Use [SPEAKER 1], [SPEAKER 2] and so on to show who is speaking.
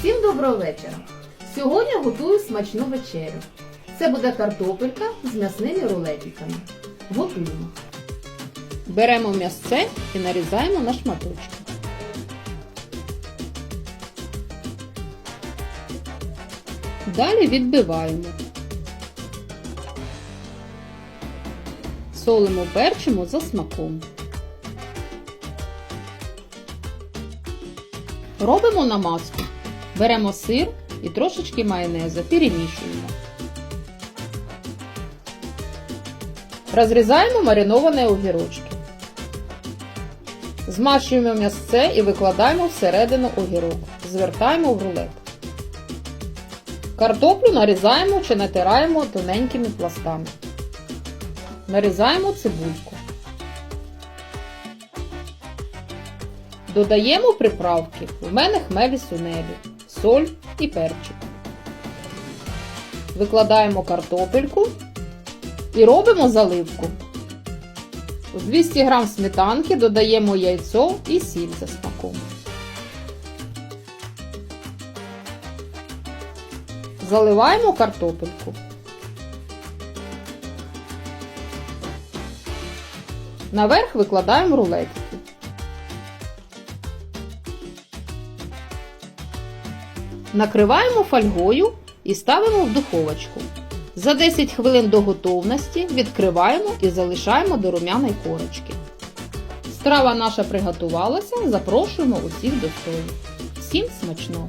[SPEAKER 1] Всім доброго вечора! Сьогодні готую смачну вечерю. Це буде картопелька з м'ясними рулетиками. Готуємо. Беремо м'ясце і нарізаємо на шматочки. Далі відбиваємо. Солимо перчимо за смаком. Робимо намазку. Беремо сир і трошечки майонезу, перемішуємо. Розрізаємо мариновані огірочки. Змащуємо м'ясце і викладаємо всередину огірок. Звертаємо в рулет. Картоплю нарізаємо чи натираємо тоненькими пластами. Нарізаємо цибульку. Додаємо приправки. У мене хмелі сунелі, соль і перчик. Викладаємо картопельку і робимо заливку. У 200 г сметанки додаємо яйцо і сіль за смаком. Заливаємо картопельку. Наверх викладаємо рулетики. Накриваємо фольгою і ставимо в духовочку. За 10 хвилин до готовності відкриваємо і залишаємо до румяної корочки. Страва наша приготувалася, запрошуємо усіх до столу. Всім смачного!